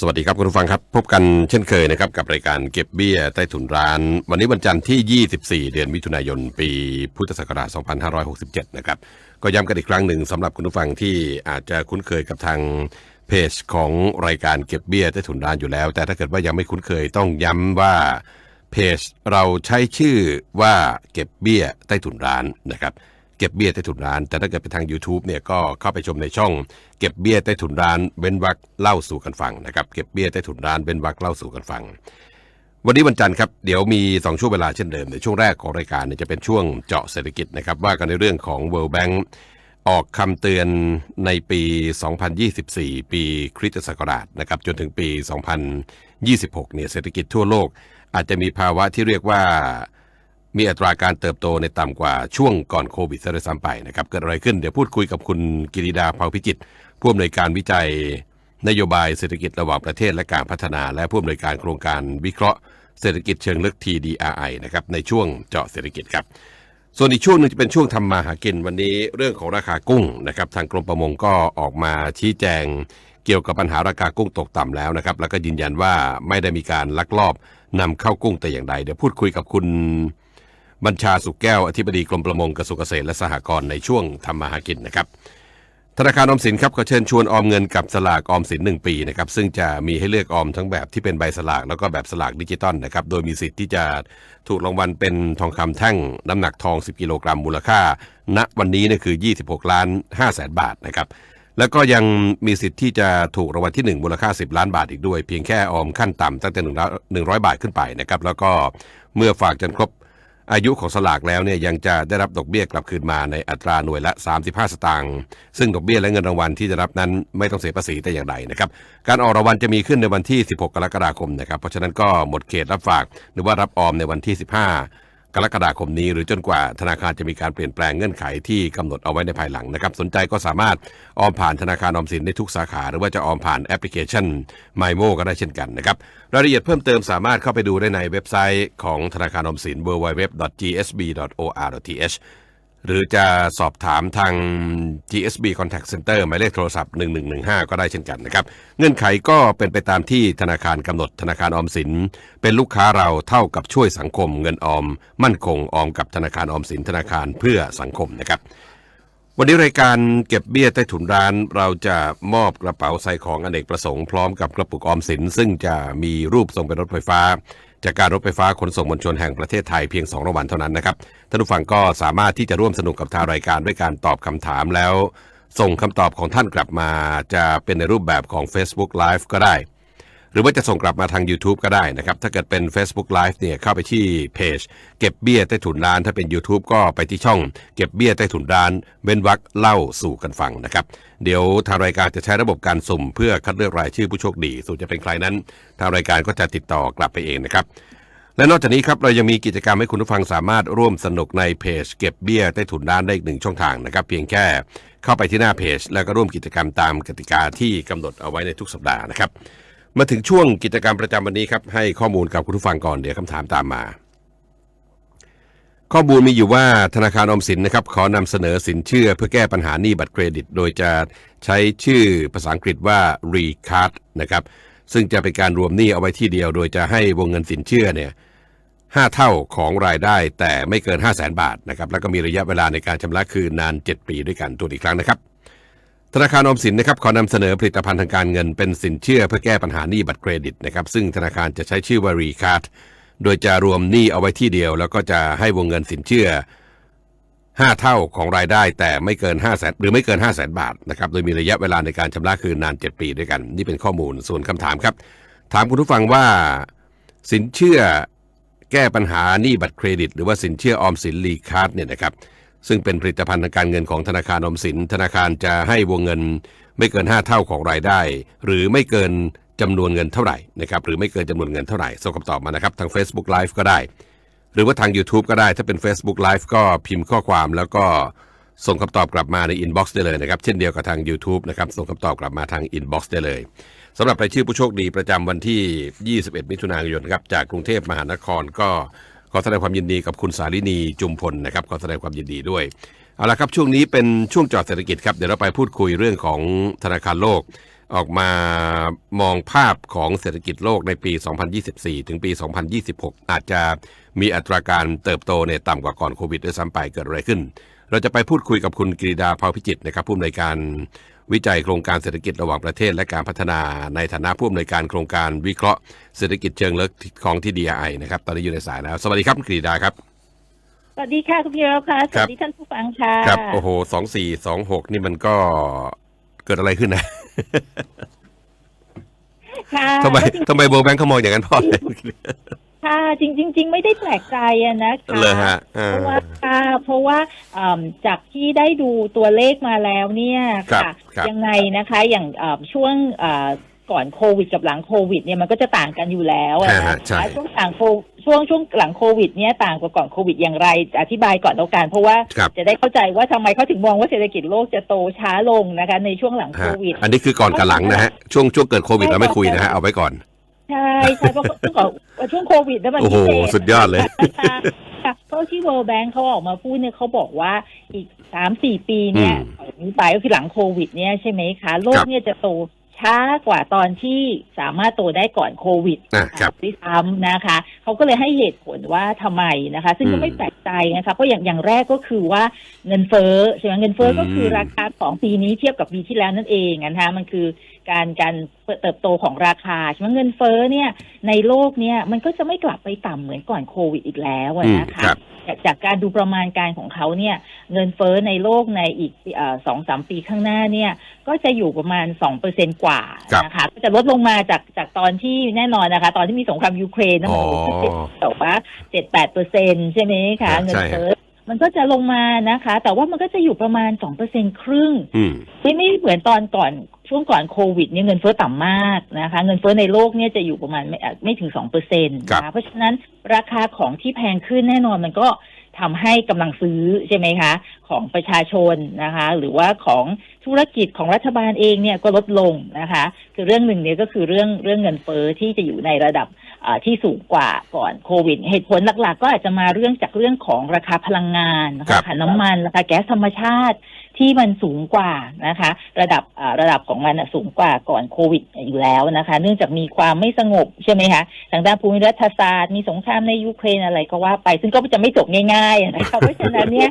สวัสดีครับคุณผู้ฟังครับ พบกันเช่นเคยนะครับกับรายการเก็บเบี้ยใต้ถุนร้าน วันนี้วันจันทร์ที่ 24 เดือนมิถุนายน ปีพุทธศักราช 2567 นะครับ ก็ย้ำกันอีกครั้งหนึ่งสำหรับคุณผู้ฟังที่อาจจะคุ้นเคยกับทางเพจของรายการเก็บเบี้ยใต้ถุนร้านอยู่แล้ว แต่ถ้าเกิดว่ายังไม่คุ้นเคยต้องย้ำว่าเพจเราใช้ชื่อว่าเก็บเบี้ยใต้ถุนร้านนะครับ เก็บเบี้ยใต้ถุนร้าน แต่ถ้าเกิดเป็นทาง YouTube เนี่ยก็เข้าไปชมในช่อง เก็บเบี้ยใต้ถุนร้านเว้นวักเล่าสู่กันฟังนะครับเก็บเบี้ยใต้ถุนร้านเว้นวักเล่าสู่กันฟัง วันนี้วันจันทร์ครับเดี๋ยวมี 2 ช่วงเวลาเช่นเดิมในช่วงแรกของรายการเนี่ยจะเป็นช่วงเจาะเศรษฐกิจนะครับว่ากันในเรื่องของ World Bank ออกคำเตือนในปี 2024 ปีคริสตศักราชนะครับจนถึงปี 2026 เนี่ยเศรษฐกิจทั่วโลก อาจจะมีภาวะที่เรียกว่า มีอัตราการเติบโตในต่ำกว่าช่วงก่อนโควิดซะด้วยซ้ำไปนะครับเกิดอะไรขึ้นเดี๋ยวพูดคุยกับคุณกิริดาเผาพิจิตผู้อำนวยการวิจัย นโยบายเศรษฐกิจระหว่างประเทศและการพัฒนา และผู้อำนวยการโครงการวิเคราะห์เศรษฐกิจเชิงลึก TDRI นะครับในช่วงเจาะเศรษฐกิจครับ ส่วนอีกช่วงหนึงจะเป็นช่วงทำมาหากินวันนี้เรื่องของราคากุ้งนะครับทางกรมประมงก็ออกมาชี้แจงเกี่ยวกับปัญหาราคากุ้งตกต่ำแล้วนะครับแล้วก็ยืนยันว่าไม่ได้มีการลักลอบนำเข้ากุ้งแต่อย่างใดเดี๋ยวพูดคุยกับคุณ บัญชาสุขแก้วอธิบดีกรมประมงกระทรวงเกษตรและสหกรณ์ในช่วงทำมาหากินนะครับ ธนาคารออมสินครับก็เชิญชวนออมเงินกับสลากออมสิน 1 ปีนะครับซึ่งจะมีให้เลือกออมทั้งแบบที่เป็นใบสลากแล้วก็แบบสลากดิจิตอลนะครับโดยมีสิทธิ์ที่จะถูกรางวัลเป็นทองคำแท่งน้ำหนักทอง 10 กิโลกรัมมูลค่า ณวันนี้เนี่ยคือ 26 ล้าน5แสนบาทนะครับแล้วก็ยังมีสิทธิ์ที่จะถูกรางวัลที่ 1 มูลค่า 10 ล้านบาทอีกด้วย เพียงแค่ออมขั้นต่ำตั้งแต่1 100 บาทขึ้นไปนะครับแล้วก็เมื่อฝากจนครบ อายุของสลากแล้วเนี่ยยังจะได้รับดอกเบี้ยกลับคืนมาในอัตราหน่วยละ 35 สตางค์ซึ่งดอกเบี้ยและเงินรางวัลที่จะรับนั้นไม่ต้องเสียภาษีแต่อย่างใดนะครับการออกรางวัลจะมีขึ้นในวันที่ 16 กรกฎาคมนะครับเพราะฉะนั้นก็หมดเขตรับฝากหรือว่ารับออมในวันที่ 15 กรกฎาคมนี้หรือจนกว่าธนาคารจะมีการเปลี่ยนแปลงเงื่อนไขที่กำหนดเอาไว้ในภายหลังนะครับ สนใจก็สามารถออมผ่านธนาคารออมสินได้ทุกสาขา หรือว่าจะออมผ่านแอปพลิเคชัน m y m o ก็ได้เช่นกันนะครับ รายละเอียดเพิ่มเติมสามารถเข้าไปดูได้ในเว็บไซต์ของธนาคารออมสิน www.gsb.or.th หรือจะสอบถามทาง GSB Contact Center หมายเลขโทรศัพท์ 1115 ก็ได้เช่นกันนะครับ เงื่อนไขก็เป็นไปตามที่ธนาคารกำหนดธนาคารออมสิน เป็นลูกค้าเราเท่ากับช่วยสังคมเงินออม มั่นคงออมกับธนาคารออมสินธนาคารเพื่อสังคมนะครับ วันนี้รายการเก็บเบี้ยใต้ถุนร้าน เราจะมอบกระเป๋าใส่ของอเนกประสงค์พร้อมกับกระปุกออมสิน ซึ่งจะมีรูปทรงเป็นรถไฟฟ้า จากการรถไฟฟ้าขนส่งมวลชนแห่งประเทศไทยเพียง2รางวัลเท่านั้นนะครับท่านผู้ฟังก็สามารถที่จะร่วมสนุกกับทางรายการด้วยการตอบคำถามแล้ว ส่งคำตอบของท่านกลับมา จะเป็นในรูปแบบของ Facebook Live ก็ได้ รือว่าจะส่งกลับมาทาง YouTube ก็ได้นะครับ ถ้าเกิดเป็น Facebook Live เนี่ยเข้าไปที่เพจ เก็บเบี้ยใต้ถุนร้าน ถ้าเป็น YouTube ก็ไปที่ช่อง เก็บเบี้ยใต้ถุนร้านเว้นวักเล่าสู่กันฟังนะครับ เดี๋ยวทางรายการจะใช้ระบบการสุ่ม เพื่อคัดเลือกรายชื่อผู้โชคดีส่วนจะเป็นใครนั้น ทางรายการก็จะติดต่อกลับไปเองนะครับและนอกจากนี้ครับเรายังมีกิจกรรมให้คุณผู้ฟังสามารถร่วมสนุกในเพจ เก็บเบี้ยใต้ถุนร้านได้อีกหนึ่งช่องทางนะครับ เพียงแค่เข้าไปที่หน้าเพจ แล้วก็ร่วมกิจกรรมตามกติกาที่กำหนดเอาไว้ในทุกสัปดาห์นะครับ มาถึงช่วงกิจกรรมประจำวันนี้ครับ ให้ข้อมูลกับคุณผู้ฟังก่อนเดี๋ยวคำถามตามมา ข้อมูลมีอยู่ว่าธนาคารอมสินนะครับ ขอนำเสนอสินเชื่อเพื่อแก้ปัญหาหนี้บัตรเครดิต โดยจะใช้ชื่อภาษาอังกฤษว่า recard นะครับ ซึ่งจะเป็นการรวมหนี้เอาไว้ที่เดียว โดยจะให้วงเงินสินเชื่อเนี่ยห้าเท่าของรายได้แต่ไม่เกิน 5 0 0แสนบาทนะครับแล้วก็มีระยะเวลาในการชำระคืนนาน 7 ปีด้วยกันตัวอีกครั้งนะครับ ธนาคารอมสินนะครับขอนำเสนอผลิตภัณฑ์ทางการเงินเป็นสินเชื่อเพื่อแก้ปัญหาหนี้บัตรเครดิตนะครับซึ่งธนาคารจะใช้ชื่อว่ารีคาร์ดโดยจะรวมหนี้เอาไว้ที่เดียว แล้วก็จะให้วงเงินสินเชื่อ 5 เท่าของรายได้แต่ไม่เกิน 5 0 0แสนหรือไม่เกิน 5 0 0แสนบาทนะครับโดยมีระยะเวลาในการชำระคืนนาน 7 ปีด้วยกัน นี่เป็นข้อมูลส่วนคำถามครับ ถามคุณผู้ฟังว่า สินเชื่อแก้ปัญหาหนี้บัตรเครดิต หรือว่าสินเชื่อออมสินรีคาร์ดเนี่ยนะครับ ซึ่งเป็นผลิตภัณฑ์ทางการเงินของธนาคารอมสิน ธนาคารจะให้วงเงินไม่เกิน 5 เท่าของรายได้ หรือไม่เกินจำนวนเงินเท่าไหร่นะครับหรือไม่เกินจำนวนเงินเท่าไหร่ส่งคำตอบมานะครับทาง Facebook Live ก็ได้ หรือว่าทาง YouTube ก็ได้ถ้าเป็น Facebook Live ก็พิมพ์ข้อความแล้วก็ส่งคำตอบกลับมาใน Inbox ได้เลยนะครับ เช่นเดียวกับทาง YouTube นะครับส่งคำตอบกลับมาทาง Inbox ได้เลยสำหรับรายชื่อผู้โชคดีประจำวันที่ 21 มิถุนายนครับจากกรุงเทพมหานครก็ อแสดงความยินดีกับคุณสารินีจุมพลนะครับขอแสดงความยินดีด้วยเอาละครับช่วงนี้เป็นช่วงจอดเศรษฐกิจครับเดี๋ยวเราไปพูดคุยเรื่องของธนาคารโลก ออกมามองภาพของเศรษฐกิจโลกในปี 2024 ถึงปี 2026 อาจจะมีอัตราการเติบโตเนี่ยต่ำกว่าก่อนโควิดด้วยซ้ำไปเกิดอะไรขึ้น เราจะไปพูดคุยกับคุณกฤษดาเภาพิจิตนะครับผู้อำนวยการ วิจัยโครงการเศรษฐกิจระหว่างประเทศและการพัฒนาในฐานะผู้อำนวยการโครงการวิเคราะห์เศรษฐกิจเชิงลึกของที่ DRI นะครับตอนนี้อยู่ในสายแล้วสวัสดีครับคุณกฤษดาครับสวัสดีค่ะคุณพีระค่ะสครัวับสดีท่านผู้ฟังค่ะครับโอ้โหสองสี่สองหกนี่มันก็เกิดอะไรขึ้นนะค่ะทำไมก็จริงทำไมเบอร์แบงค์เขามองอย่างนั้นเพราะอะไร ค่ะจริงจริง ๆ ไม่ได้แปลกใจอะนะคะเลยฮะอ่าเพราะว่าค่ะเพราะว่าอ่าจากที่ได้ดูตัวเลขมาแล้วเนี่ยครับค่ะครับ ยังไงนะคะอย่างอ่าช่วงอ่าก่อนโควิดกับหลังโควิดเนี่ยมันก็จะต่างกันอยู่แล้วอะฮะนะฮะใช่คะช่วงต่างโคช่วงช่วงหลังโควิดเนี่ยต่างกว่าก่อนโควิดอย่างไร อธิบายก่อนแล้วกันเพราะว่าครับ จะได้เข้าใจว่าทำไมเขาถึงมองว่าเศรษฐกิจโลกจะโตช้าลงนะคะในช่วงหลังโคฮะวิด อันนี้คือก่อนกับหลังนะฮะช่วงช่วงเกิดโควิดเราไม่คุยนะฮะเอาไว้ก่อน ใช่ใช่เพราะช่วงก่อนช่วงโควิดแล้วมันโอ้โห พิเศษสุดยอดเลย ค่ะค่ะเพราะที่ World Bank เขาออกมาพูดเนี่ยเขาบอกว่าอีกสามสี่ปีเนี่ยอืมนี้ไปก็คือหลังโควิด เนี่ยใช่ไหมคะ โลคกรับ เนี่ยจะโตช้ากว่าตอนที่สามารถโตได้ก่อนโควิดอะครับ ด้วยซ้ำนะคะเขาก็เลยให้เหตุผลว่าทำไมนะคะ ซึ่งก็อืมไม่แปลกใจนะคะเพราะอย่างอย่างแรกก็คือว่าเงินเฟ้อใช่ไหมเงินเฟ้อก็คืออมราคาของปีนี้เทียบกับปีที่แล้วนั่นเองนะคะมันคือการการ เติบโตของราคาใช่ไหมเงินเฟ้อเนี่ยในโลกเนี่ยมันก็จะไม่กลับไปต่ำเหมือนก่อนโควิดอีกแล้วอะอืมนะคะครับจากจากการดูประมาณการของเขาเนี่ยเงินเฟ้อในโลกในอีกสองสามปีข้างหน้าเนี่ยก็จะอยู่ประมาณสองเปอร์เซ็นกว่าครับ นะคะก็จะลดลงมาจากจากตอนที่แน่นอนนะคะ ตอนที่มีสงครามยูเครนนะมันอ๋อโอ้โหแต่ว่าเจ็ดแปดเปอร์เซ็นใช่ไหมคะใช่เงินเฟ้อ มันก็จะลงมานะคะ แต่ว่ามันก็จะอยู่ประมาณสองเปอร์เซ็นครึ่งอืมไม่ไม่เหมือนตอนก่อนช่วงก่อนโควิดเนี่ยเงินเฟ้อต่ำมากนะคะ เงินเฟ้อในโลกเนี่ยจะอยู่ประมาณไม่ไม่ถึงสองเปอร์เซ็นต์ครับนะคะเพราะฉะนั้นราคาของที่แพงขึ้นแน่นอนมันก็ทำให้กำลังซื้อใช่ไหมคะ ของประชาชนนะคะ หรือว่าของธุรกิจของรัฐบาลเองเนี่ยก็ลดลงนะคะ คือเรื่องหนึ่งเนี่ยก็คือเรื่องเรื่องเงินเฟ้อที่จะอยู่ในระดับอ่า ที่สูงกว่าก่อนโควิด เหตุผลหลักๆ ก็อาจจะมาเรื่องจากเรื่องของราคาพลังงานนะครัคะบราคาน้ำมันราคาแก๊สธรรมชาติที่มันสูงกว่านะคะ ระดับอ่าระดับของมันน่ะสูงกว่าก่อนโควิดอยู่แล้วนะคะ เนื่องจากมีความไม่สงบใช่ไหมคะทางด้านภูมิรัฐศาสตร์มีสงครามในยูเครนอะไรก็ว่าไป ซึ่งก็จะไม่จบง่ายๆนะคะเพราะฉะนั้นเนี่ย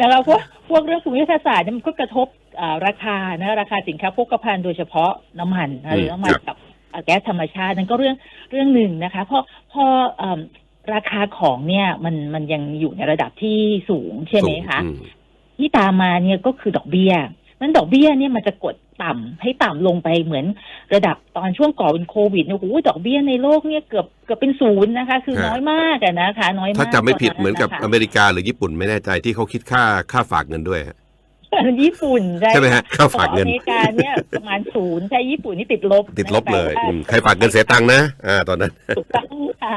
นะคะพวกพวกเรื่องภูมิรัฐศาสตร์เนี่ยมันก็กระทบอ่าราคานะราคาสินค้าโภคภัณฑ์โดยเฉพาะน้ำมันนะหรือน้ำมันครับกับอ่า แก๊สธรรมชาตินั่นก็เรื่องเรื่องหนึ่งนะคะพอพอเอิ่มราคาของเนี่ยมันมันยังอยู่ในระดับที่สูงใช่ไหมคะอืมที่ตามมาเนี่ยก็คือดอกเบี้ยมันดอกเบี้ยเนี่ยมันจะกดต่ำให้ต่ำลงไปเหมือนระดับตอนช่วงก่อนเป็นโควิดเนี่ยโอ้โหดอกเบี้ยในโลกเนี่ยเกือบเกือบเป็นศูนย์นะคะ คือฮะน้อยมากอะนะคะ น้อยมากถ้าจำไม่ผิดเหมือนกับตอเมริกาหรือญี่ปุ่นไม่แน่ใจที่เขาคิดค่าค่าฝากเงินด้วยฮะนั้น ญี่ปุ่นใช่ไหมฮะค่าฝากเงินอเมริกาเนี่ยประมาณศูนย์ใช่ญี่ปุ่นนี่ติดลบ ติดลบเลยแต่ว่าอืมใครฝากเงินเสียตังค์นะ อ่า ตอนนั้นถูกต้องค่ะ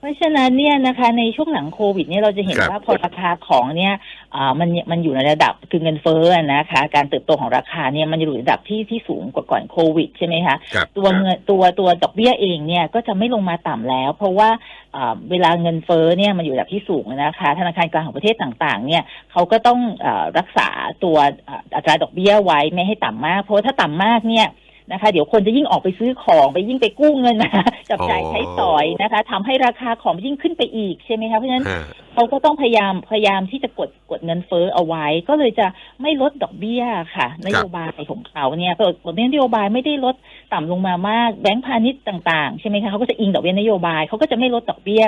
เพราะฉะนั้นเนี่ยนะคะในช่วงหลังโควิดเนี่ยเราจะเห็นครับ ว่าพอราคาของเนี่ยอ่ามันมันอยู่ในระดับคือเงินเฟ้ออะนะคะ การเติบโตของราคาเนี่ยมันอยู่ในระดับที่ที่สูงกว่าก่อนโควิดใช่ไหมคะ ครับตัวเงินตัวตัวดอกเบี้ยเองเนี่ยก็จะไม่ลงมาต่ำแล้ว เพราะว่าอ่าเวลาเงินเฟ้อเนี่ยมันอยู่ระดับที่สูงนะคะ ธนาคารกลางของประเทศต่างๆเนี่ยเขาก็ต้องอารักษาตัวอ่าอัตราดอกเบี้ยไว้ไม่ให้ต่ำมาก เพราะว่าถ้าต่ำมากเนี่ย นะคะ เดี๋ยวคนจะยิ่งออกไปซื้อของไปยิ่งไปกู้เงินมาจับจ่ายใช้สอยนะคะทำให้ราคาของยิ่งขึ้นไปอีกใช่ไหมคะเพราะฉะนั้นฮะเขาก็ต้องพยายามพยายามที่จะกดกดเงินเฟ้อเอาไว้ ก็เลยจะไม่ลดดอกเบี้ยค่ะ นโยบายของเขาเนี่ยเพราะกฎนโยบายไม่ได้ลดต่ำลงมามากแบงก์พาณิชย์ต่างๆใช่ไหมคะเขาก็จะอิงดอกเบี้ยนโยบายเขาก็จะไม่ลดดอกเบี้ย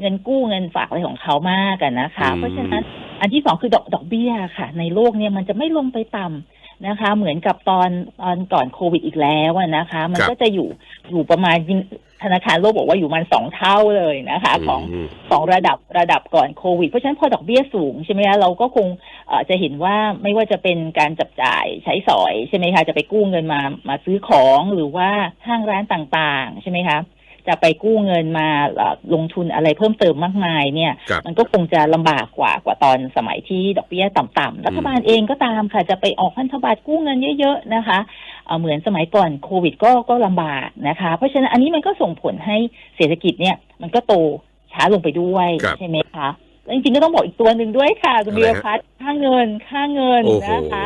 เงินกู้เงินฝากอะไรของเขามากกันนะคะอืมเพราะฉะนั้นอันที่สองคือดอกดอกเบี้ยค่ะ ในโลกเนี่ยมันจะไม่ลงไปต่ำ นะคะ เหมือนกับตอนตอนก่อนโควิดอีกแล้วอะนะคะ มันครับก็จะอยู่อยู่ประมาณธนาคารโลกบอกว่าอยู่มันสองเท่าเลยนะคะ ของมของระดับระดับก่อนโควิด เพราะฉะนั้นพอดอกเบี้ยสูงใช่ไหมคะเราก็คงเอ่อจะเห็นว่าไม่ว่าจะเป็นการจับจ่ายใช้สอยใช่ไหมคะจะไปกู้เงินมามาซื้อของหรือว่าห้างร้านต่างๆ ใช่ไหมคะ จะไปกู้เงินมาเอ่อลงทุนอะไรเพิ่มเติมมากมายเนี่ยครับมันก็คงจะลำบากกว่ากว่าตอนสมัยที่ดอกเบี้ยต่ำๆรัฐบาลเองก็ตามค่ะจะไปออกพันธบัตรกู้เงินเยอะๆนะคะเอ่อเหมือนสมัยก่อนโควิดก็ก็ลำบากนะคะ เพราะฉะนั้นอันนี้มันก็ส่งผลให้เศรษฐกิจเนี่ยมันก็โตช้าลงไปด้วยครับใช่ไหมคะแล้ว จริงๆก็ต้องบอกอีกตัวหนึ่งด้วยค่ะคุณอะไรบีฮะรพัฒน์ค่าเงินค่าเงินโอ้โหนะคะ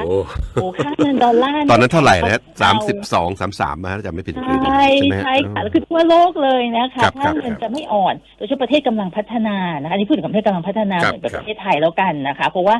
โอ้ค่าเงินดอลลาร์ยตอนนั้นเท่าไหร่นะสามเสิบสองสามสามมาถ้าจำไม่ผิดใช่ใช่ไหมฮใช่ค่ะแล้วคือทั่วโลกเลยนะคะครับค่าเงินครับจะไม่อ่อนโดยเฉพาะประเทศกำลังพัฒนานะคะอันนี้พูดถึงประเทศกำลังพัฒนาครับเหมือนกับครัปบระเทศไทยแล้วกันนะคะ เพราะว่า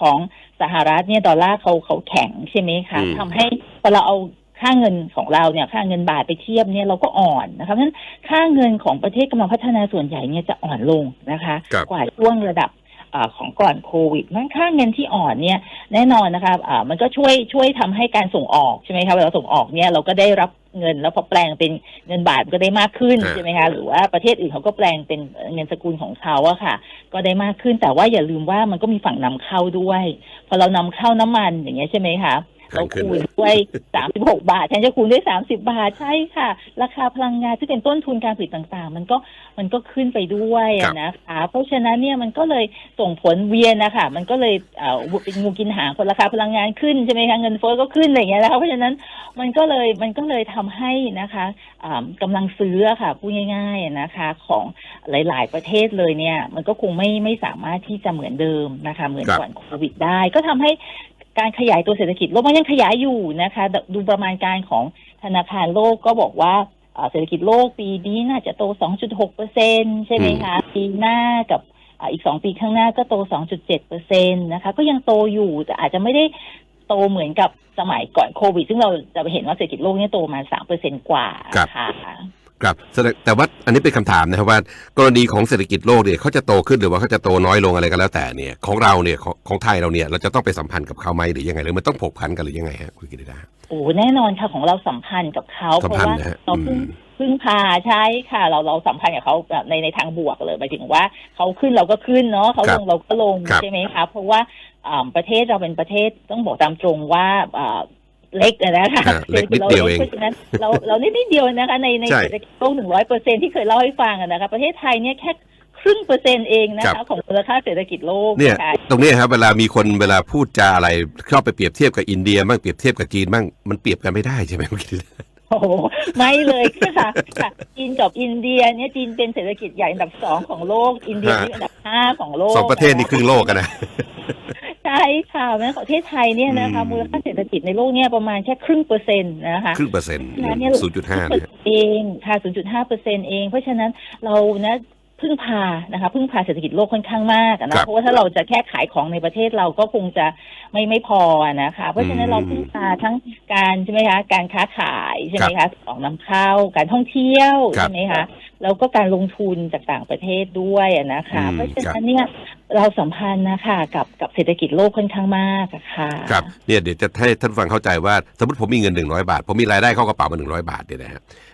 ของสหรัฐเนี่ยดอลลาร์เขาเขาแข็งใช่ไหมคะอืมทำให้พอเราเอา ค่าเงินของเราเนี่ยค่าเงินบาทไปเทียบเนี่ยเราก็อ่อนนะคะเพราะฉะนั้นค่าเงินของประเทศกำลังพัฒนาส่วนใหญ่เนี่ยจะอ่อนลงนะคะครับกว่าช่วงระดับอาของก่อนโควิดนั้นค่าเงินที่อ่อนเนี่ยแน่นอนนะคะอ่ามันก็ช่วยช่วยทำให้การส่งออกใช่ไหมคะเวลาส่งออกเนี่ยเราก็ได้รับเงินแล้วพอแปลงเป็นเงินบาทก็ได้มากขึ้นอ่าใช่ไหมคะหรือว่าประเทศอื่นเขาก็แปลงเป็นเงินสกุลของเขาอะค่ะ ก็ได้มากขึ้นแต่ว่าอย่าลืมว่ามันก็มีฝั่งนำเข้าด้วย พอเรานำเข้าน้ำมันอย่างเงี้ยใช่ไหมคะแพ เรางขึ้นคูณด้วยสามสิบหกบาทแทนจะคูณด้วยสามสิบาทใช่ค่ะ ราคาพลังงานที่เป็นต้นทุนการผลิตต่างๆ มันก็มันก็ขึ้นไปด้วยครัอะบนะคะเพราะฉะนั้นเนี่ยมันก็เลยส่งผลเวียนนะคะมันก็เลยเอ่อเป็นงูกินหางคนราคาพลังงานขึ้นใช่ไหมคะเงินเฟ้อก็ขึ้นอะไรอย่างเงี้ยนะคะเพราะฉะนั้นมันก็เลยมันก็เลยทำให้นะคะอ่ากำลังซื้ออะค่ะพูดง่ายๆอะนะคะ ของหลาย ๆ ประเทศเลยเนี่ย มันก็คงไม่ไม่สามารถที่จะเหมือนเดิมนะคะ เหมือนครับก่อนโควิดได้ ก็ทำให้ การขยายตัวเศรษฐกิจโลกมันยังขยายอยู่นะคะ ดูประมาณการของธนาคารโลกก็บอกว่าเอ่อเศรษฐกิจโลกปีนี้น่าจะโต 2.6เปอร์เซ็นใช่ไหมคะ ปีหน้ากับอ่าอีกสองปีข้างหน้าก็โต 2.7เปอร์เซ็นนะคะ ก็ยังโตอยู่แต่อาจจะไม่ได้โตเหมือนกับสมัยก่อนโควิด ซึ่งเราจะเห็นว่าเศรษฐกิจโลกเนี่ยโตมา3เปอร์เซ็นกว่าครับค่ะ ครับแสดงแต่ว่าอันนี้เป็นคำถามนะครับว่า กรณีของเศรษฐกิจโลกเนี่ยเขาจะโตขึ้นหรือว่าเขาจะโตน้อยลงอะไรก็แล้วแต่เนี่ยของเราเนี่ยของของไทยเราเนี่ยเราจะต้องไปสัมพันธ์กับเขาไหมหรือยังไงหรือมันต้องผูกพันกันหรือยังไงฮะคุณกิติดาโอ้แน่นอนค่ะของเราสัมพันธ์กับเขาสัเพมราะพันธ์ว่านะฮะเราเพิ่งอืมพึ่งพาใช่ค่ะ เราเราสัมพันธ์กับเขาแบบในในทางบวกเลยหมายถึงว่าเขาขึ้นเราก็ขึ้นเนาะเขาครัลบงเราก็ลงครับใช่ไหมคะเพราะว่าอ่าประเทศเราเป็นประเทศต้องบอกตามตรงว่าอ่า เล็กอะนะคะอ่าเล็กนิดเดียวเองเพราะฉะนั้นเราเรานิดนิดเดียวนะคะ ในในใช่เศรษฐกิจโลกหนึ่งร้อยเปอร์เซ็นที่เคยเล่าให้ฟังอะนะคะประเทศไทยเนี่ยแค่ครึ่งเปอร์เซ็นต์เองนะครัคะบของมูลค่าเศรษฐกิจโลกเนี่ยค่ะตรงนี้ครับเวลามีคนเวลาพูดจาอะไรชอบไปเปรียบเทียบกับอินเดียบ้างเปรียบเทียบกับจีนบ้างมันเปรียบกันไม่ได้ใช่ไหมคุณกิติดาโอ้โหไม่เลยค่ะค่ะจีนกับอินเดียเนี่ยจีนเป็นเศรษฐกิจใหญ่อันดับสองของโลก อินเดียนี่อันดับห้าของโลกสองประเทศนี่ครึ่งโลกกันนะ ใช่ค่ะแม้ประเทศไทยเนี่ยนะคะอืมมูลค่าเศรษฐกิจในโลกเนี่ยประมาณแค่ครึ่งเปอร์เซ็นต์นะคะครึ่งเปอร์เซ็นต์เพราะฉะนั้นเนี่ยศูนย์จุดห้าเปินะดเองค่ะ0.5เปอร์เซ็นเอง เพราะฉะนั้นเรานะ พึ่งพานะคะพึ่งพาเศรษฐกิจโลกค่อนข้างมากอะครันะบเพราะว่าถ้าเราจะแค่ขายของในประเทศเราก็คงจะไม่ไม่พออะนะคะเพราะฉะนั้นอืมเราพึ่งพาทั้งการใช่ไหมคะการค้าขายใช่ไหมคะออกนำเข้าการท่องเที่ยวครับใช่ไหมคะแล้วก็การลงทุนจากต่างประเทศด้วยอะนะคะอืมเพราะฉะนั้นเนี่ยเราสัมพันธ์นะคะกับกับเศรษฐกิจโลกค่อนข้างมากอะค่ะครับเนี่ยเดี๋ยวจะให้ท่านฟังเข้าใจว่าสมมติผมมีเงินหนึ่งร้อยบาท ผมมีรายได้เข้ากระเป๋ามาหนึ่งร้อยบาทเนี่ยนะฮะเอ่อ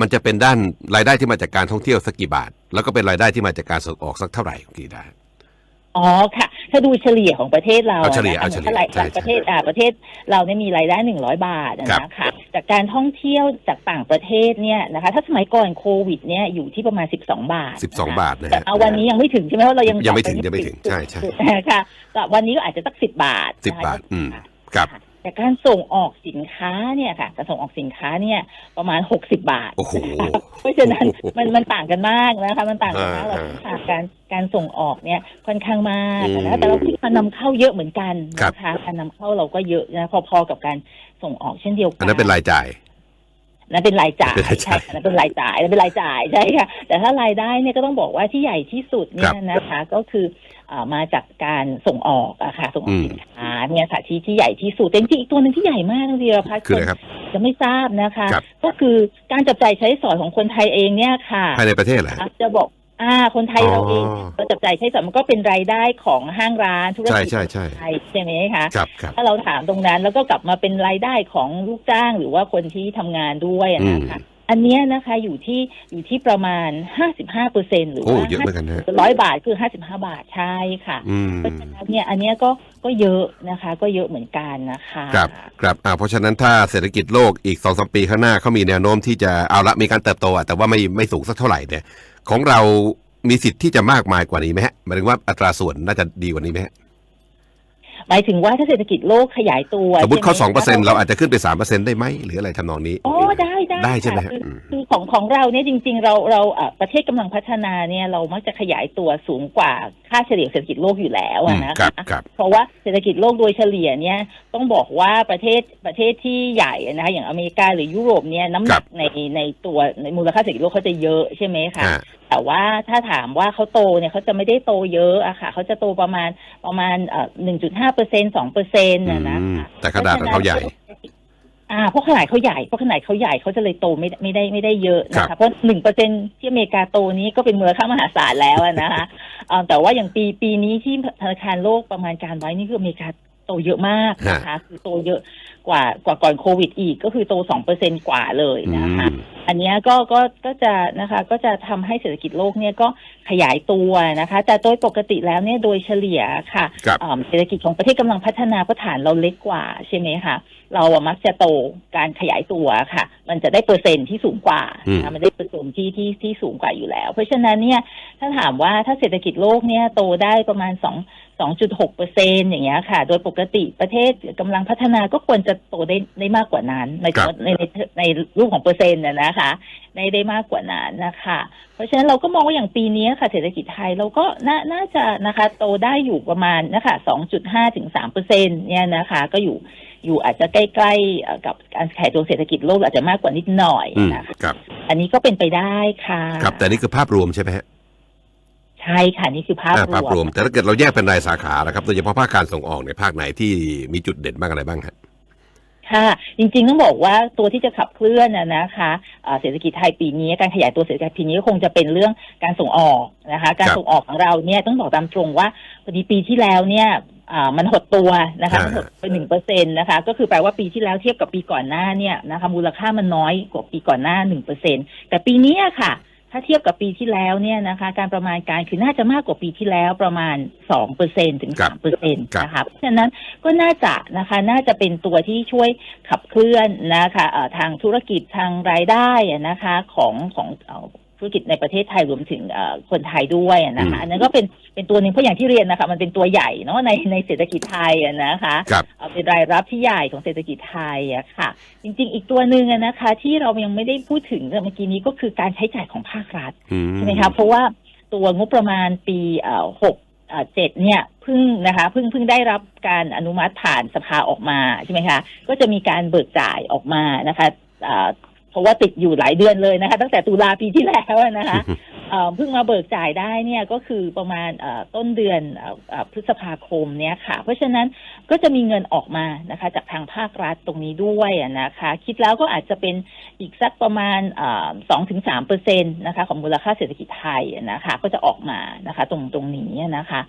มันจะเป็นด้านรายได้ที่มาจากการท่องเที่ยวสักกี่บาท แล้วก็เป็นรายได้ที่มาจากการส่งออกสักเท่าไหร่คุณกิติดาอ๋อค่ะ ถ้าดูเฉลี่ยของประเทศเราเอาเฉลี่ยอะเอานะเฉลี่ยถ้าหลายใช่ประเทศอ่าประเทศเราเนี่ยมีรายได้หนึ่งร้อยบาทอะครับนะคะจากการท่องเที่ยวจากต่างประเทศเนี่ยนะคะถ้าสมัยก่อนโควิดเนี่ยอยู่ที่ประมาณสิบสองบาทสิบสองนะคะบาทนะแต่ฮะเอาวันนี้ยังไม่ถึงใช่ไหมเพราะเรายังยังไม่ถึงปยังไม่ถึงใช่ใช่ค่ะแต่วันนี้ก็อาจจะสักสิบบาทสิบนะคะบาทอืมครับ แต่การส่งออกสินค้าเนี่ยค่ะการส่งออกสินค้าเนี่ยประมาณหกสิบบาทโอ้โหเพราะฉะนั้นมันมันต่างกันมากนะคะ มันต่างกันมากอ่าเราค่ะการการส่งออกเนี่ยค่อนข้างมากอืมนะแต่เราที่การนำเข้าเยอะเหมือนกันครับนะคะการนำเข้าเราก็เยอะนะพอๆกับการส่งออกเช่นเดียวกัอันนั้นเป็นรายจ่าย นั่นเป็นรายจ่ายเป็นรายจ่ายใช่ค่ะนั่นเป็นรายจ่ายนั่นเป็นรายจ่ายใช่ค่ะแต่ถ้ารายได้เนี่ยก็ต้องบอกว่าที่ใหญ่ที่สุดเนี่ยนะคะ ก็คืออ่ามาจากการส่งออกอะค่ะส่งออกสินค้าเนี่ยค่ะที่ที่ใหญ่ที่สุดแต่จริงๆอีกตัวหนึ่งที่ใหญ่มากนะพี่รพัฒน์คืออะไรครับจะไม่ทราบนะคะครับก็คือการจับจ่ายใช้สอยของคนไทยเองเนี่ยค่ะภายในประเทศเหรอฮะจะบอก อ่า คนไทยเราเองอ๋อ เราจับจ่ายใช้สอยมันก็เป็นรายได้ของห้างร้านธุรใช่กิจใช่ใช่ไทยใช่ไหมคะ ครับครับ ถ้าเราถามตรงนั้นแล้วก็กลับมาเป็นรายได้ของลูกจ้างหรือว่าคนที่ทำงานด้วยอะนะคะ อันเนี้ยนะคะอยู่ที่อยู่ที่ประมาณห้าสิบห้าเปอร์เซ็นหรือโอ้ว่าเยอะเหมือนกันนะฮะร้อยบาทคือห้าสิบห้าบาทใช่ค่ะอืม เพราะฉะนั้นเนี่ยอันเนี้ยก็ก็เยอะนะคะ ก็เยอะเหมือนกันนะคะครับครับอ่าเพราะฉะนั้นถ้าเศรษฐกิจโลกอีกสองสมปีข้างหน้าเขามีแนวโน้มที่จะเอาละมีการเติบโตอะแต่ว่าไม่ไม่สูงสักเท่าไหร่เนี่ย ของเรามีสิทธิ์ที่จะมากมายกว่านี้ไหมฮะหมายถึงว่าอัตราส่วนน่าจะดีกว่านี้ไหมฮะ หมายถึงว่าถ้าเศรษฐกิจโลกขยายตัวสมมติเขาสใช่องไหเปอร์เซ็นต์เราอาจจะขึ้นไปสามเปอร์เซ็นต์ได้ไหมหรืออะไรทำนองนี้อ๋อได้ได้ได้ใช่ไหมค่ะฮะคืออืมคือของของเราเนี่ยจริง ๆ เราเราเอ่อประเทศกำลังพัฒนาเนี่ยเรามักจะขยายตัวสูงกว่าค่าเฉลี่ยเศรษฐกิจโลกอยู่แล้วอือะมนะครัคะบครับเพราะว่าเศรษฐกิจโลกโดยเฉลี่ยเนี่ยต้องบอกว่าประเทศประเทศที่ใหญ่นะคะอย่างอเมริกาหรือยุโรปเนี่ยน้ำหนักในในตัวในมูลค่าเศรษฐกิจโลกเขาจะเยอะใช่ไหมคะฮะแต่ว่าถ้าถามว่าเขาโตเนี่ยเขาจะไม่ได้โตเยอะอะค่ะเขาจะโตประมาณประมาณเอ่อหนึ่งจุดห้าเปอร์เซ็นสองเปอร์เซ็นต์นะนะอืมคะแต่ขนาดของเขาใหญ่ อ่าเพราะขนาดเขาใหญ่เพราะขนาดเขาใหญ่เขาจะเลยโตไม่ได้ไม่ได้ไม่ได้เยอะนะครัคะบเพราะหนึ่งเปอร์เซ็นที่อเมริกาโตนี้ก็เป็นมูลค่ามหาศาลแล้วอะนะคะเอ่อแต่ว่าอย่างปีปีนี้ที่ธนาคารโลกประมาณการไว้นี่คืออเมริกาโตเยอะมากนะคะคือโตเยอะ กว่ากว่าก่อนโควิดอีกก็คือโตสองเปอร์เซ็นกว่าเลยอืนะคะมอันเนี้ยก็ก็ก็จะนะคะก็จะทำให้เศรษฐกิจโลกเนี่ยก็ขยายตัวนะคะ แต่โดยปกติแล้วเนี่ยโดยเฉลี่ยค่ะครับเอิ่มเศรษฐกิจของประเทศกำลังพัฒนาเพราะฐานเราเล็กกว่าใช่ไหมคะเราอะมักจะโตการขยายตัวค่ะ มันจะได้เปอร์เซ็นต์ที่สูงกว่าอืมนะคะมันได้เปอร์เซ็นต์ที่ที่ที่สูงกว่าอยู่แล้ว เพราะฉะนั้นเนี่ยถ้าถามว่าถ้าเศรษฐกิจโลกเนี่ยโตได้ประมาณสองสองจุดหกเปอร์เซ็นอย่างเงี้ยค่ะ โดยปกติประเทศกำลังพัฒนาก็ควรจะโตได้ได้มากกว่านั้นในครับในในในรูปของเปอร์เซ็นต์น่ะนะคะได้ได้มากกว่านั้นนะคะ เพราะฉะนั้นเราก็มองว่าอย่างปีนี้ค่ะเศรษฐกิจไทยเราก็น่าน่าจะนะคะ โตได้อยู่ประมาณนะคะ2.5ถึง3เปอร์เซ็นเนี่ยนะคะ ก็อยู่อยู่อาจจะใกล้ๆเอ่อกับการขยายตัวเศรษฐกิจโลกอาจจะมากกว่านิดหน่อยอืมนะคะครับ อันนี้ก็เป็นไปได้ค่ะ ครับ แต่นี่คือภาพรวมใช่ไหมฮะใช่ค่ะ นี่คือภาพอ่ารภาพรววมมแต่ถ้าเกิดเราแยกเป็นรายสาขานะครับโดยเฉพาะภาคการส่งออกในยภาคไหนที่มีจุดเด่นบ้างอะไรบ้างฮะ ค่ะ จริงๆต้องบอกว่าตัวที่จะขับเคลื่อนนะนะคะเอ่อเศรษฐกิจไทยปีนี้การขยายตัวเศรษฐกิจปีนี้ก็คงจะเป็นเรื่องการส่งออกนะคะ การครับส่งออกของเราเนี่ยต้องบอกตามตรงว่าพอดีปีที่แล้วเนี่ยอ่ามันหดตัวนะคะมันหดไปหนึ่งเปอร์เซ็นตนะคะ ก็คือแปลว่าปีที่แล้วเทียบกับปีก่อนหน้าเนี่ยนะคะมูลค่ามันน้อยกว่าปีก่อนหน้าหนึ่งเปอร์เซ็นแต่ปีนี้อะค่ะ ถ้าเทียบกับปีที่แล้วเนี่ยนะคะ การประมาณการคือน่าจะมากกว่าปีที่แล้วประมาณสองเปอร์เซ็นถึงครัสาบมเปอร์เซ็นครับนะคะเพราะฉะนั้นก็น่าจะนะคะน่าจะเป็นตัวที่ช่วยขับเคลื่อนนะคะเอ่อทางธุรกิจทางรายได้อะนะคะของของเอ่อ ธุรกิจในประเทศไทยรวมถึงเอ่อคนไทยด้วยอะนะคะอืมอันนั้นก็เป็นเป็นตัวหนึ่งเพราะอย่างที่เรียนนะคะมันเป็นตัวใหญ่เนาะในในเศรษฐกิจไทยอะนะคะครับเอ่อเป็นรายรับที่ใหญ่ของเศรษฐกิจไทยอะค่ะ จริง ๆ อีกตัวหนึ่งอะนะคะ ที่เรายังไม่ได้พูดถึงเมื่อกี้นี้ก็คือการใช้จ่ายของภาครัฐอืมใช่ไหมคะเพราะว่าตัวงบประมาณปีเอ่อหกเอ่อเจ็ดเนี่ยเพิ่งนะคะเพิ่งเพิ่งได้รับการอนุมัติผ่านสภาออกมาใช่ไหมคะ ก็จะมีการเบิกจ่ายออกมานะคะ เพราะว่าติดอยู่หลายเดือนเลยนะคะ ตั้งแต่ตุลาปีที่แล้วนะคะ เพิ่งมาเบิกจ่ายได้เนี่ยก็คือประมาณต้นเดือนออพฤษภาคมเนี่ยค่ะ เพราะฉะนั้นก็จะมีเงินออกมานะคะ จากทางภาครัฐตรงนี้ด้วยนะคะ คิดแล้วก็อาจจะเป็นอีกสักประมาณสองถึงสามเปอร์เซ็นตนะคะ ของมูลค่าเศรษฐกิจไทยนะคะ ก็จะออกมานะคะ ตรงตรงนี้นะคะ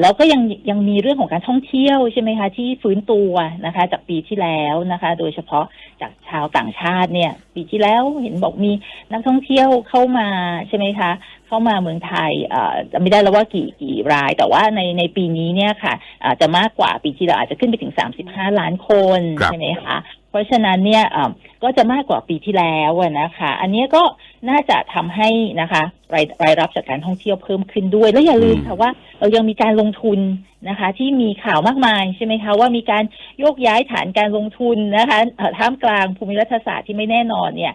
แล้วก็ยังยังมีเรื่องของการท่องเที่ยวใช่ไหมคะที่ฟื้นตัวนะคะ จากปีที่แล้วนะคะ โดยเฉพาะจากชาวต่างชาติเนี่ย ปีที่แล้วเห็นบอกมีนักท่องเที่ยวเข้ามาใช่ไหมคะเข้ามาเมืองไทยเอ่อจะไม่ได้แล้วว่ากี่กี่ราย แต่ว่าในในปีนี้เนี่ยค่ะอ่าจะมากกว่าปีที่แล้วอาจจะขึ้นไปถึง 35 ล้านคนครับใช่ไหมคะเพราะฉะนั้นเนี่ยอ่าก็จะมากกว่าปีที่แล้วอะนะคะ อันเนี้ยก็น่าจะทำให้นะคะรายรายรับจากการท่องเที่ยวเพิ่มขึ้นด้วย แล้วอย่าลืมค่ะว่าเรายังมีการลงทุนนะคะ ที่มีข่าวมากมายใช่ไหมคะว่ามีการโยกย้ายฐานการลงทุนนะคะเอ่อท่ามกลางภูมิรัฐศาสตร์ที่ไม่แน่นอนเนี่ย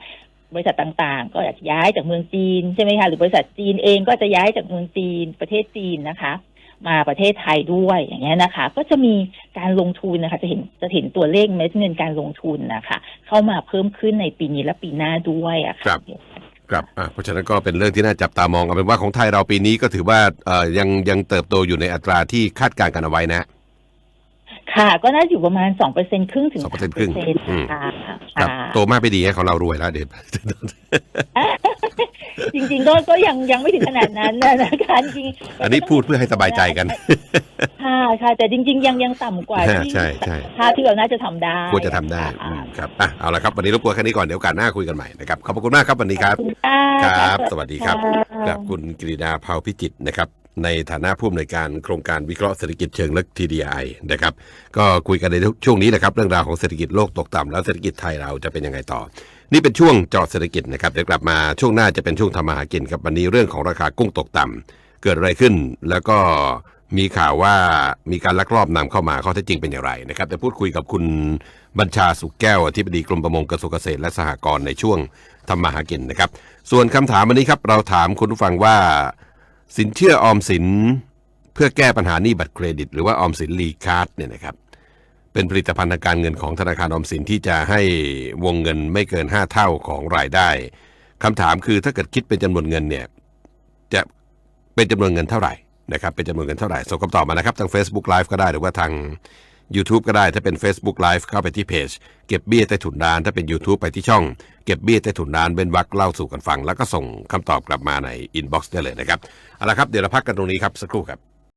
บริษัทต่างๆ ก็อยากย้ายจากเมืองจีนใช่ไหมคะหรือบริษัทจีนเองก็จะย้ายจากเมืองจีนประเทศจีนนะคะ มาประเทศไทยด้วยอย่างเงี้ยนะคะ ก็จะมีการลงทุนนะคะ จะเห็นจะเห็นตัวเลขเม็ดเงินการลงทุนนะคะ เข้ามาเพิ่มขึ้นในปีนี้และปีหน้าด้วยอะครัค่ะบครับอะเพราะฉะนั้นก็เป็นเรื่องที่น่าจับตามองเอาเป็นว่าของไทยเราปีนี้ก็ถือว่ายังยังเติบโตอยู่ในอัตราที่คาดการณ์กันเอาไว้นะ ค่ะ ก็น่าจะอยู่ประมาณสองเปอร์เซ็นครึ่งถึง2%ครึ่งอืมค่ะครับค่ะโตมากไปดีให้ของเรารวยแล้วเดี๋ยว จริงๆก็ก็ยังยังไม่ถึงขนาดนั้นนะนะคะจริงๆอันนี้พูดเพื่อให้สบายใจกัน ค่ะค่ะ แต่จริง ๆ ยังยังต่ำกว่าที่ใช่ใช่ ค่าที่เราน่าจะทำได้ควรจะทำได้ค่ะอืมครับอะเอาละครับวันนี้รบกวนแค่นี้ก่อนเดี๋ยวโอกาสหน้าคุยกันใหม่นะครับขอบพระคุณมากครับวันนี้ครับ ขอบคุณค่ะครับ สวัสดีครับะ กับคุณกฤษดาเผาพิจิตรนะครับ ในฐานะผู้อำนวยการโครงการวิเคราะห์เศรษฐกิจเชิงลึก TDI นะครับ ก็คุยกันในช่วงนี้แหละครับ เรื่องราวของเศรษฐกิจโลกตกต่ำแล้วเศรษฐกิจไทยเราจะเป็นยังไงต่อ นี่เป็นช่วงจาะเศรษฐกิจนะครับเดี๋ยวกลับมาช่วงหน้าจะเป็นช่วงทำมาหากินครับวันนี้เรื่องของราคากุ้งตกต่ำเกิดอะไรขึ้น แล้วก็มีข่าวว่ามีการลักลอบนำเข้ามาข้อเท็จจริงเป็นอย่างไรนะครับแต่พูดคุยกับคุณบัญชาสุขแก้วอธิบดีกรมประมงกระทรวงเกษตรและสหกรณ์ในช่วงทำมาหากินนะครับ ส่วนคำถามวันนี้ครับเราถามคุณผู้ฟังว่า สินเชื่อออมสินเพื่อแก้ปัญหาหนี้บัตรเครดิต หรือว่าออมสินรีคาร์ดเนี่ยนะครับเป็นผลิตภัณฑ์ทางการเงินของธนาคารออมสินที่จะให้วงเงินไม่เกิน 5 เท่าของรายได้คำถามคือถ้าเกิดคิดเป็นจำนวนเงินเนี่ยจะเป็นจำนวนเงินเท่าไหร่นะครับเป็นจำนวนเงินเท่าไหร่ส่งคำตอบมานะครับทาง Facebook Live ก็ได้หรือว่าทาง YouTube ก็ได้ถ้าเป็น Facebook Live เข้าไปที่เพจเก็บเบี้ยใต้ถุนร้าน ถ้าเป็น YouTube ไปที่ช่องเก็บเบี้ยใต้ถุนร้านเบนวักเล่าสู่กันฟัง แล้วก็ส่งคำตอบกลับมาในอินบ็อกซ์ได้เลยนะครับเอาละครับเดี๋ยวเราพักกันตรงนี้ครับสักครู่ครับ